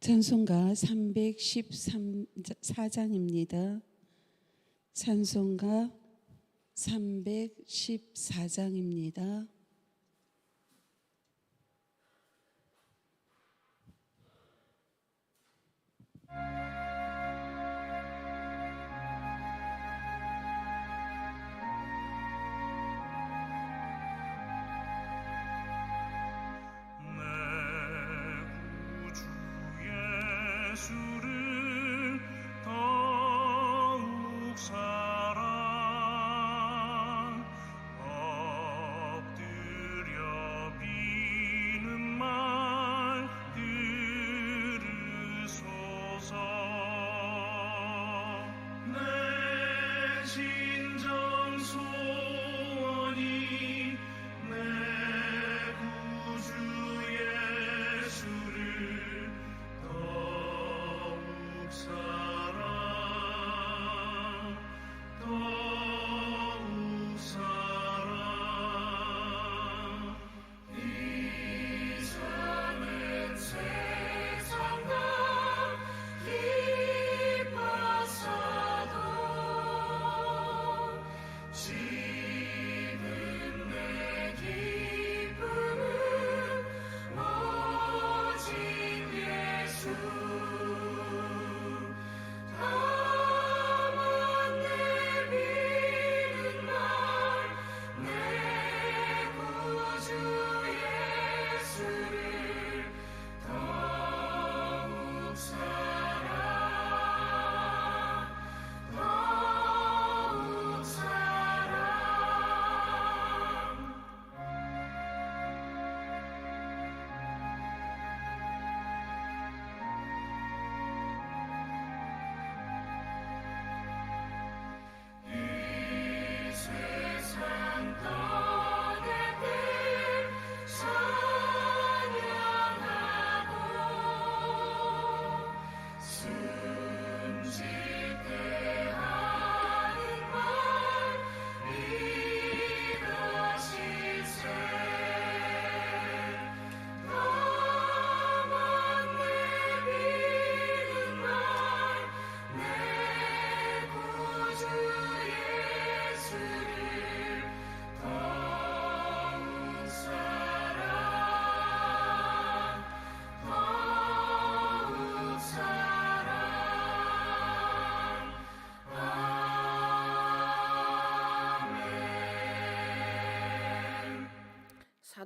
찬송가 314장입니다. 찬송가 314장입니다.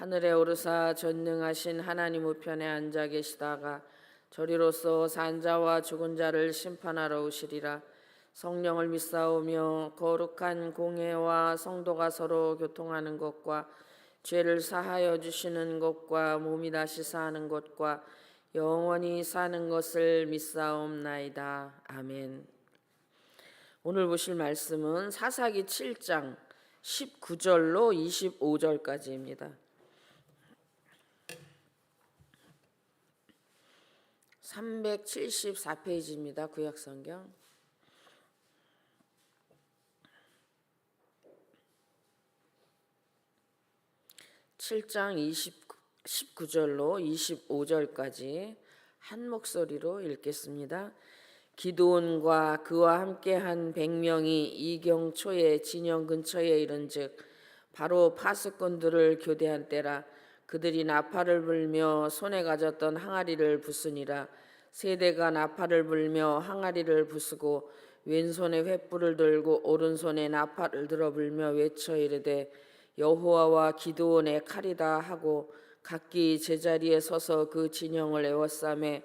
하늘에 오르사 전능하신 하나님 우편에 앉아 계시다가 저리로서 산자와 죽은 자를 심판하러 오시리라 성령을 믿사오며 거룩한 공회와 성도가 서로 교통하는 것과 죄를 사하여 주시는 것과 몸이 다시 사는 것과 영원히 사는 것을 믿사옵나이다 아멘. 오늘 보실 말씀은 사사기 7장 19절로 25절까지입니다. 374페이지입니다. 구약성경. 칠장 19절로 25절까지 한 목소리로 읽겠습니다. 기도원과 그와 함께한 백명이 이경 초에 진영 근처에 이른즉 바로 파수꾼들을 교대한 때라 그들이 나팔을 불며 손에 가졌던 항아리를 부수니라. 세대가 나팔을 불며 항아리를 부수고 왼손에 횃불을 들고 오른손에 나팔을 들어 불며 외쳐 이르되 여호와와 기도원의 칼이다 하고 각기 제자리에 서서 그 진영을 에워싸매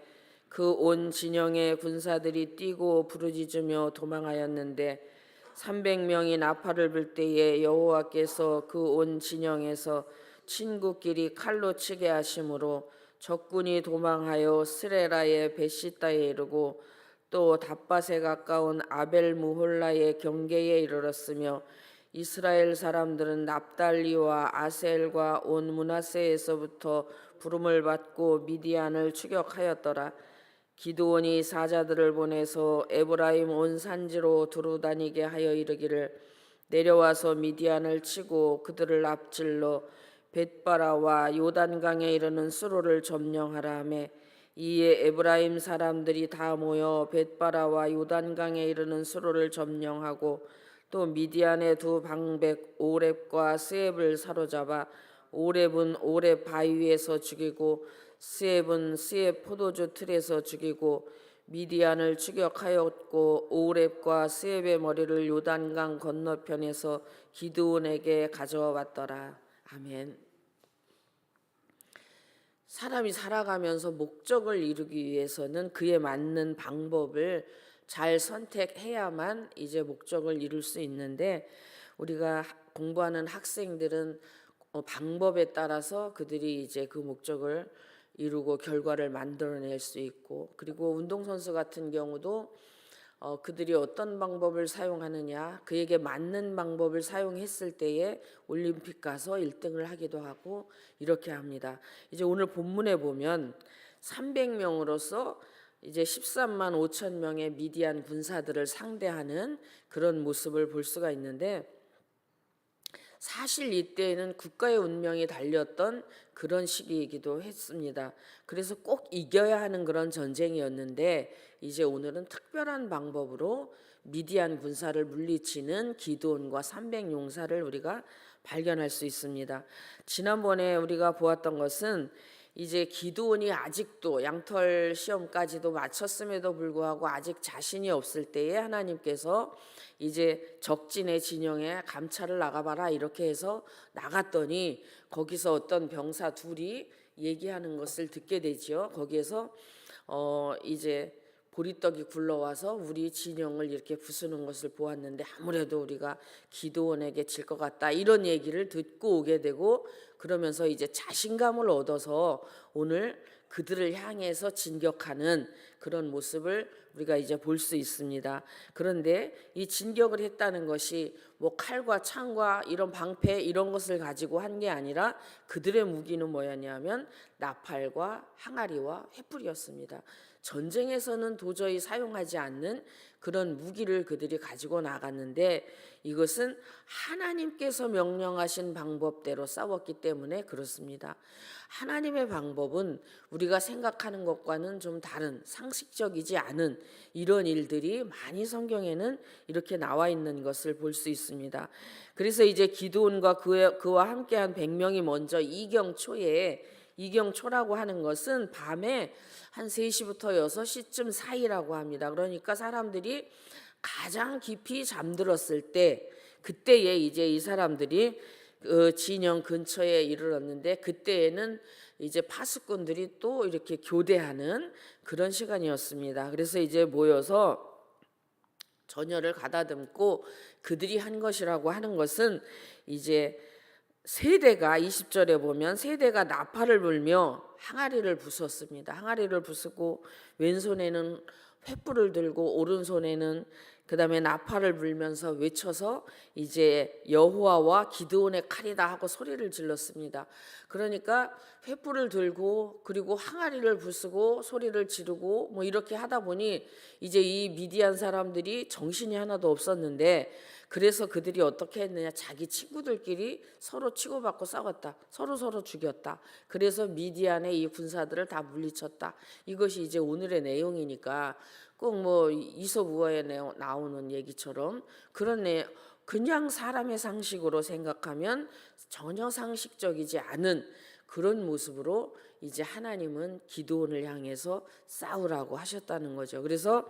그 온 진영의 군사들이 뛰고 부르짖으며 도망하였는데 300명이 나팔을 불 때에 여호와께서 그 온 진영에서 친구끼리 칼로 치게 하심으로 적군이 도망하여 스레라의 베시다에 이르고 또 답밭에 가까운 아벨 무홀라의 경계에 이르렀으며 이스라엘 사람들은 납달리와 아셀과 온 문하세에서부터 부름을 받고 미디안을 추격하였더라. 기드온이 사자들을 보내서 에브라임 온 산지로 두루 다니게 하여 이르기를 내려와서 미디안을 치고 그들을 앞질러 벳바라와 요단강에 이르는 수로를 점령하라 하매 이에 에브라임 사람들이 다 모여 벳바라와 요단강에 이르는 수로를 점령하고 또 미디안의 두 방백 오렙과 스앱을 사로잡아 오렙은 오렙 바위에서 죽이고 스앱은 스앱 포도주 틀에서 죽이고 미디안을 추격하였고 오렙과 스앱의 머리를 요단강 건너편에서 기드온에게 가져와 왔더라. 아멘. 사람이 살아가면서 목적을 이루기 위해서는 그에 맞는 방법을 잘 선택해야만 이제 목적을 이룰 수 있는데 우리가 하- 공부하는 학생들은 어, 방법에 따라서 그들이 이제 그 목적을 이루고 결과를 만들어낼 수 있고 그리고 운동선수 같은 경우도 어, 그들이 어떤 방법을 사용하느냐 그에게 맞는 방법을 사용했을 때에 올림픽 가서 1등을 하기도 하고 이렇게 합니다. 이제 오늘 본문에 보면 300명으로서 이제 13만 5천 명의 미디안 군사들을 상대하는 그런 모습을 볼 수가 있는데 사실 이때에는 국가의 운명이 달렸던 그런 시기이기도 했습니다. 그래서 꼭 이겨야 하는 그런 전쟁이었는데 이제 오늘은 특별한 방법으로 미디안 군사를 물리치는 기드온과 300 용사를 우리가 발견할 수 있습니다. 지난번에 우리가 보았던 것은 이제 기드온이 아직도 양털 시험까지도 마쳤음에도 불구하고 아직 자신이 없을 때에 하나님께서 이제 적진의 진영에 감찰을 나가봐라 이렇게 해서 나갔더니 거기서 어떤 병사 둘이 얘기하는 것을 듣게 되지요. 거기에서 어 이제 보리떡이 굴러와서 우리 진영을 이렇게 부수는 것을 보았는데 아무래도 우리가 기도원에게 질 것 같다 이런 얘기를 듣고 오게 되고 그러면서 이제 자신감을 얻어서 오늘 그들을 향해서 진격하는 그런 모습을 우리가 이제 볼 수 있습니다. 그런데 이 진격을 했다는 것이 뭐 칼과 창과 이런 방패 이런 것을 가지고 한 게 아니라 그들의 무기는 뭐였냐면 나팔과 항아리와 횃불이었습니다. 전쟁에서는 도저히 사용하지 않는 그런 무기를 그들이 가지고 나갔는데 이것은 하나님께서 명령하신 방법대로 싸웠기 때문에 그렇습니다. 하나님의 방법은 우리가 생각하는 것과는 좀 다른 상식적이지 않은 이런 일들이 많이 성경에는 이렇게 나와 있는 것을 볼 수 있습니다. 그래서 이제 그의- 그와 함께한 100명이 먼저 이경 초에 이경 초라고 하는 것은 밤에 한 3시부터 6시쯤 사이라고 합니다. 그러니까 사람들이 가장 깊이 잠들었을 때 그때에 이제 이 사람들이 그 진영 근처에 이르렀는데 그때에는 이제 파수꾼들이 또 이렇게 교대하는 그런 시간이었습니다. 그래서 이제 모여서 전열을 가다듬고 그들이 한 것이라고 하는 것은 이제 세대가 20절에 보면 세대가 나팔을 불며 항아리를 부쉈습니다. 항아리를 부수고 왼손에는 횃불을 들고 오른손에는 그다음에 나팔을 불면서 외쳐서 이제 여호와와 기드온의 칼이다 하고 소리를 질렀습니다. 그러니까 횃불을 들고 그리고 항아리를 부수고 소리를 지르고 뭐 이렇게 하다 보니 이제 이 미디안 사람들이 정신이 하나도 없었는데 그래서 그들이 어떻게 했느냐? 자기 친구들끼리 서로 치고받고 싸웠다. 서로 서로 죽였다. 그래서 미디안의 이 군사들을 다 물리쳤다. 이것이 이제 오늘의 내용이니까 꼭 뭐 이솝 우화에 나오는 얘기처럼 그런 내 그냥 사람의 상식으로 생각하면 전혀 상식적이지 않은 그런 모습으로 이제 하나님은 기도원을 향해서 싸우라고 하셨다는 거죠. 그래서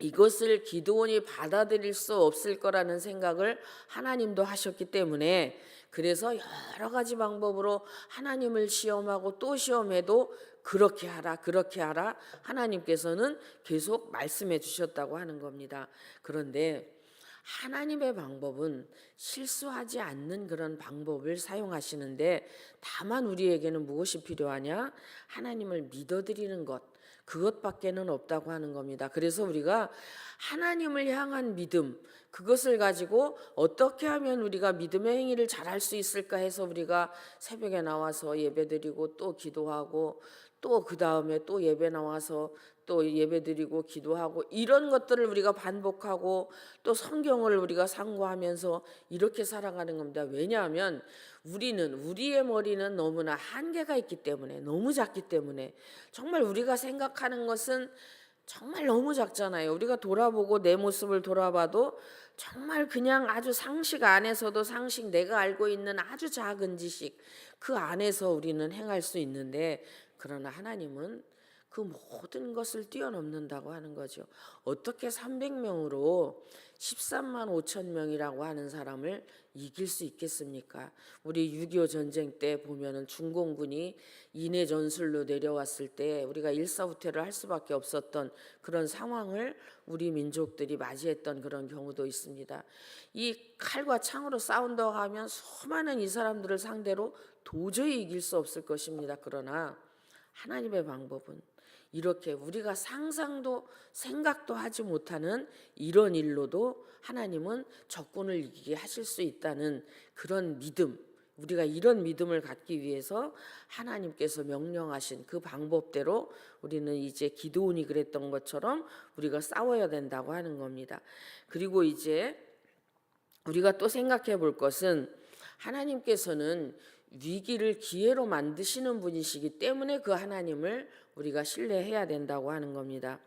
이것을 기도원이 받아들일 수 없을 거라는 생각을 하나님도 하셨기 때문에 그래서 여러 가지 방법으로 하나님을 시험하고 또 시험해도 그렇게 하라 그렇게 하라 하나님께서는 계속 말씀해 주셨다고 하는 겁니다. 그런데 하나님의 방법은 실수하지 않는 그런 방법을 사용하시는데 다만 우리에게는 무엇이 필요하냐? 하나님을 믿어드리는 것. 그것밖에는 없다고 하는 겁니다. 그래서 우리가 하나님을 향한 믿음 그것을 가지고 어떻게 하면 우리가 믿음의 행위를 잘할 수 있을까 해서 우리가 새벽에 나와서 예배드리고 또 기도하고 또 그 다음에 또 예배 나와서 또 예배드리고 기도하고 이런 것들을 우리가 반복하고 또 성경을 우리가 상고하면서 이렇게 살아가는 겁니다. 왜냐하면 우리는 우리의 머리는 너무나 한계가 있기 때문에 너무 작기 때문에 정말 우리가 생각하는 것은 정말 너무 작잖아요. 우리가 돌아보고 내 모습을 돌아봐도 정말 그냥 아주 상식 안에서도 상식 내가 알고 있는 아주 작은 지식 그 안에서 우리는 행할 수 있는데 그러나 하나님은 그 모든 것을 뛰어넘는다고 하는 거죠. 어떻게 300명으로 13만 5천 명이라고 하는 사람을 이길 수 있겠습니까? 우리 6.25 전쟁 때 보면은 중공군이 인해 전술로 내려왔을 때 우리가 일사후퇴를 할 수밖에 없었던 그런 상황을 우리 민족들이 맞이했던 그런 경우도 있습니다. 이 칼과 창으로 싸운다고 하면 수많은 이 사람들을 상대로 도저히 이길 수 없을 것입니다. 그러나 하나님의 방법은 이렇게 우리가 상상도 생각도 하지 못하는 이런 일로도 하나님은 적군을 이기게 하실 수 있다는 그런 믿음 우리가 이런 믿음을 갖기 위해서 하나님께서 명령하신 그 방법대로 우리는 이제 기도원이 그랬던 것처럼 우리가 싸워야 된다고 하는 겁니다. 그리고 이제 우리가 또 생각해 볼 것은 하나님께서는 위기를 기회로 만드시는 분이시기 때문에 그 하나님을 우리가 신뢰해야 된다고 하는 겁니다.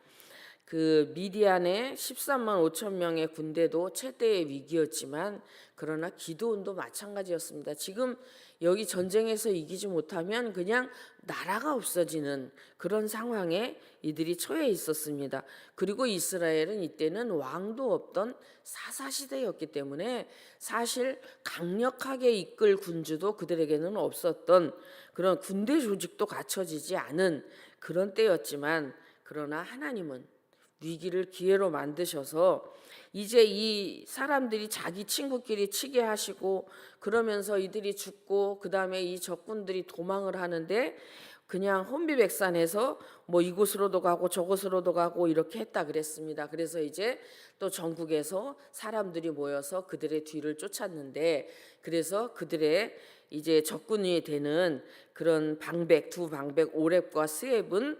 그 미디안의 13만 5천 명의 군대도 최대의 위기였지만 그러나 기도원도 마찬가지였습니다. 지금 여기 전쟁에서 이기지 못하면 그냥 나라가 없어지는 그런 상황에 이들이 처해 있었습니다. 그리고 이스라엘은 이때는 왕도 없던 사사 시대였기 때문에 사실 강력하게 이끌 군주도 그들에게는 없었던 그런 군대 조직도 갖춰지지 않은 그런 때였지만 그러나 하나님은 위기를 기회로 만드셔서 이제 이 사람들이 자기 친구끼리 치게 하시고 그러면서 이들이 죽고 그다음에 이 적군들이 도망을 하는데 그냥 혼비백산해서 뭐 이곳으로도 가고 저곳으로도 가고 이렇게 했다 그랬습니다. 그래서 이제 또 전국에서 사람들이 모여서 그들의 뒤를 쫓았는데 그래서 그들의 이제 적군이 되는 그런 방백 두 방백 오랩과 스엡은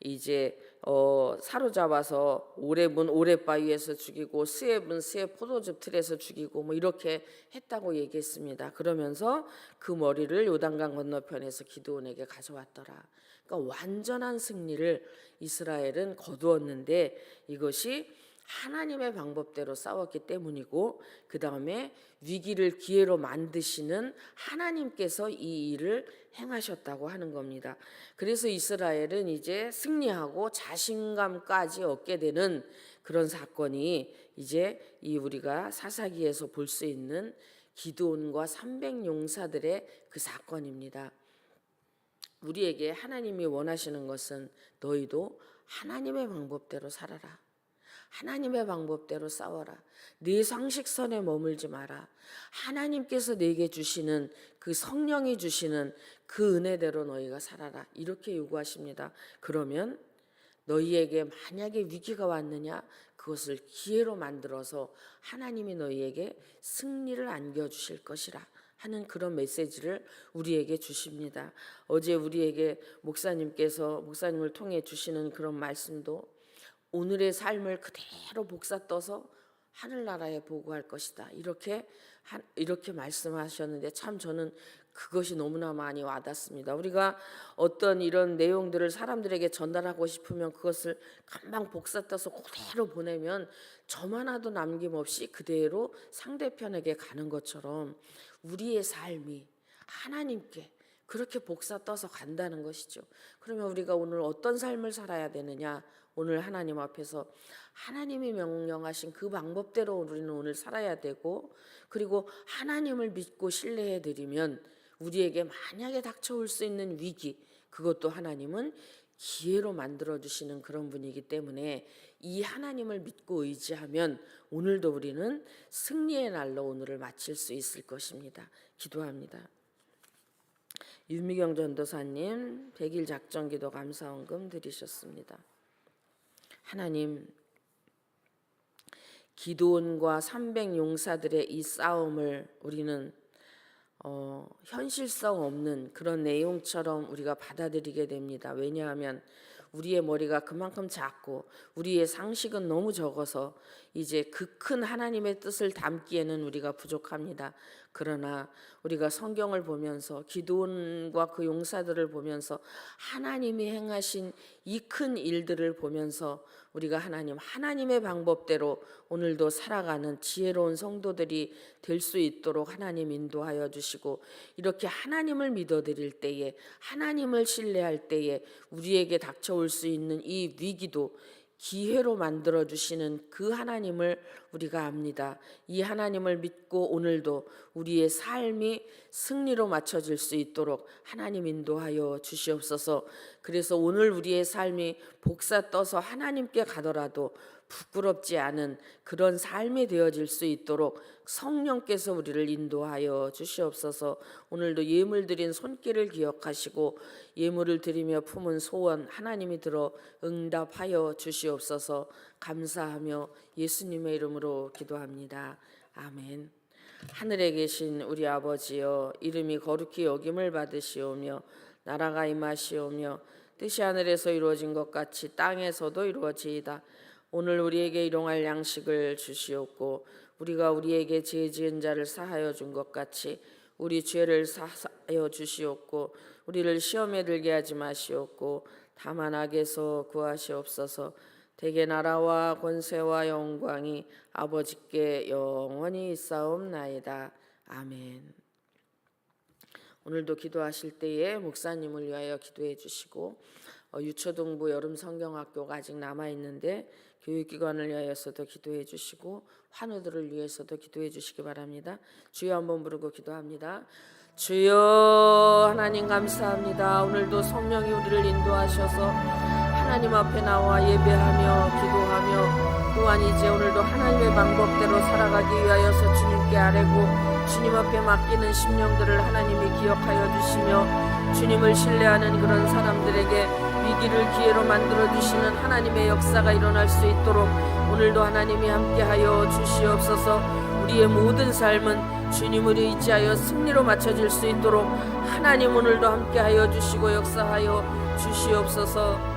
이제 어 사로잡아서 오랩은 오랩바위에서 죽이고 스엡은 스엡 포도즙 틀에서 죽이고 뭐 이렇게 했다고 얘기했습니다. 그러면서 그 머리를 요단강 건너편에서 기드온에게 가져왔더라. 그러니까 완전한 승리를 이스라엘은 거두었는데 이것이 하나님의 방법대로 싸웠기 때문이고 그 다음에 위기를 기회로 만드시는 하나님께서 이 일을 행하셨다고 하는 겁니다. 그래서 이스라엘은 이제 승리하고 자신감까지 얻게 되는 그런 사건이 이제 이 우리가 사사기에서 볼 수 있는 기드온과 300 용사들의 그 사건입니다. 우리에게 하나님이 원하시는 것은 너희도 하나님의 방법대로 살아라. 하나님의 방법대로 싸워라. 네 상식선에 머물지 마라. 하나님께서 내게 주시는 그 성령이 주시는 그 은혜대로 너희가 살아라. 이렇게 요구하십니다. 그러면 너희에게 만약에 위기가 왔느냐 그것을 기회로 만들어서 하나님이 너희에게 승리를 안겨 주실 것이라. 하는 그런 메시지를 우리에게 주십니다. 어제 우리에게 목사님께서 목사님을 통해 주시는 그런 말씀도 오늘의 삶을 그대로 복사 떠서 하늘나라에 보고할 것이다. 이렇게 한- 이렇게 말씀하셨는데 참 저는 그것이 너무나 많이 와닿습니다. 우리가 어떤 이런 내용들을 사람들에게 전달하고 싶으면 그것을 금방 복사 떠서 그대로 보내면 점 하나도 남김없이 그대로 상대편에게 가는 것처럼 우리의 삶이 하나님께 그렇게 복사 떠서 간다는 것이죠. 그러면 우리가 오늘 어떤 삶을 살아야 되느냐? 오늘 하나님 앞에서 하나님이 명령하신 그 방법대로 우리는 오늘 살아야 되고 그리고 하나님을 믿고 신뢰해 드리면 우리에게 만약에 닥쳐올 수 있는 위기 그것도 하나님은 기회로 만들어 주시는 그런 분이기 때문에 이 하나님을 믿고 의지하면 오늘도 우리는 승리의 날로 오늘을 마칠 수 있을 것입니다. 기도합니다. 유미경 전도사님 100일 작전기도 감사원금 드리셨습니다. 하나님 기도원과 300 용사들의 이 싸움을 우리는 어, 현실성 없는 그런 내용처럼 우리가 받아들이게 됩니다. 왜냐하면 우리의 머리가 그만큼 작고 우리의 상식은 너무 적어서 이제 그 큰 하나님의 뜻을 담기에는 우리가 부족합니다. 그러나 우리가 성경을 보면서 기도원과 그 용사들을 보면서 하나님이 행하신 이 큰 일들을 보면서 우리가 하나님 하나님의 방법대로 오늘도 살아가는 지혜로운 성도들이 될 수 있도록 하나님 인도하여 주시고 이렇게 하나님을 믿어 드릴 때에 하나님을 신뢰할 때에 우리에게 닥쳐올 수 있는 이 위기도 기회로 만들어 주시는 그 하나님을 우리가 압니다. 이 하나님을 믿고 오늘도 우리의 삶이 승리로 맞춰질 수 있도록 하나님 인도하여 주시옵소서. 그래서 오늘 우리의 삶이 복사 떠서 하나님께 가더라도 부끄럽지 않은 그런 삶이 되어질 수 있도록 성령께서 우리를 인도하여 주시옵소서. 오늘도 예물 드린 손길을 기억하시고 예물을 드리며 품은 소원 하나님이 들어 응답하여 주시옵소서. 감사하며 예수님의 이름으로 기도합니다. 아멘. 하늘에 계신 우리 아버지여 이름이 거룩히 여김을 받으시오며 나라가 임하시오며 뜻이 하늘에서 이루어진 것 같이 땅에서도 이루어지이다. 오늘 우리에게 일용할 양식을 주시옵고 우리가 우리에게 죄 지은 자를 사하여 준 것 같이 우리 죄를 사하여 주시옵고 우리를 시험에 들게 하지 마시옵고 다만 악에서 구하시옵소서 대개 나라와 권세와 영광이 아버지께 영원히 있사옵나이다 아멘. 오늘도 기도하실 때에 목사님을 위하여 기도해 주시고 어, 유초등부 여름 성경학교가 아직 남아 있는데 교육기관을 위하여서도 기도해 주시고 환우들을 위해서도 기도해 주시기 바랍니다. 주여 한번 부르고 기도합니다. 주여 하나님 감사합니다. 오늘도 성령이 우리를 인도하셔서 하나님 앞에 나와 예배하며 기도하며 또한 이제 오늘도 하나님의 방법대로 살아가기 위하여서 주님께 아뢰고 주님 앞에 맡기는 심령들을 하나님이 기억하여 주시며 주님을 신뢰하는 그런 사람들에게 위기를 기회로 만들어 주시는 하나님의 역사가 일어날 수 있도록 오늘도 하나님이 함께하여 주시옵소서. 우리의 모든 삶은 주님을 의지하여 승리로 맞춰질 수 있도록 하나님 오늘도 함께하여 주시고 역사하여 주시옵소서.